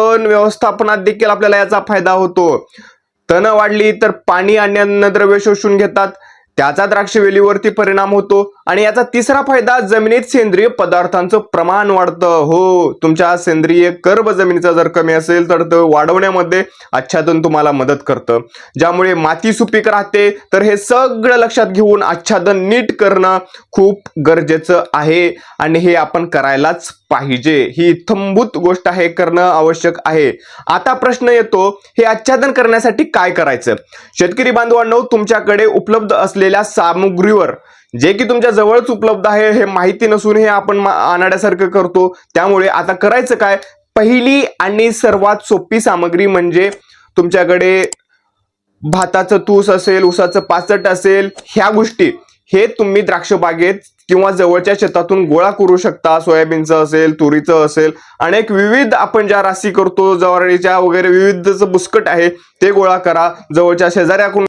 तण व्यवस्थापनात देखील आपल्याला याचा फायदा होतो. तण वाढली तर पाणी आणि अन्नद्रव्य शोषून घेतात. त्याचा द्राक्ष वेलीवरती परिणाम होतो आणि याचा तिसरा फायदा जमिनीत सेंद्रिय पदार्थांचं प्रमाण वाढतं. हो तुमच्या सेंद्रिय कर्ब जमिनीचा जर कमी असेल तर तो वाढवण्यामध्ये आच्छादन तुम्हाला मदत करतं. ज्यामुळे माती सुपीक राहते. तर हे सगळं लक्षात घेऊन आच्छादन नीट करणं खूप गरजेचं आहे आणि हे आपण करायलाच पाहिजे. ही थंभूत गोष्ट आहे करणं आवश्यक आहे. आता प्रश्न येतो हे आच्छादन करण्यासाठी काय करायचं? शेतकरी बांधवांनो तुमच्याकडे उपलब्ध असलेल्या सामुग्रीवर जे की तुमच्या जवळच उपलब्ध आहे हे माहिती नसून हे आपण आणाड्यासारखं करतो. त्यामुळे आता करायचं काय? पहिली आणि सर्वात सोपी सामग्री म्हणजे तुमच्याकडे भाताचं तूस असेल उसाचं पाचट असेल ह्या गोष्टी. हे तुम्ही द्राक्षबागेत किंवा जवळच्या शेतातून गोळा करू शकता. सोयाबीनचं असेल तुरीचं असेल अनेक विविध आपण ज्या राशी करतो ज्वारीच्या वगैरे विविधचं बुसकट आहे ते गोळा करा. जवळच्या शेजाऱ्याकडून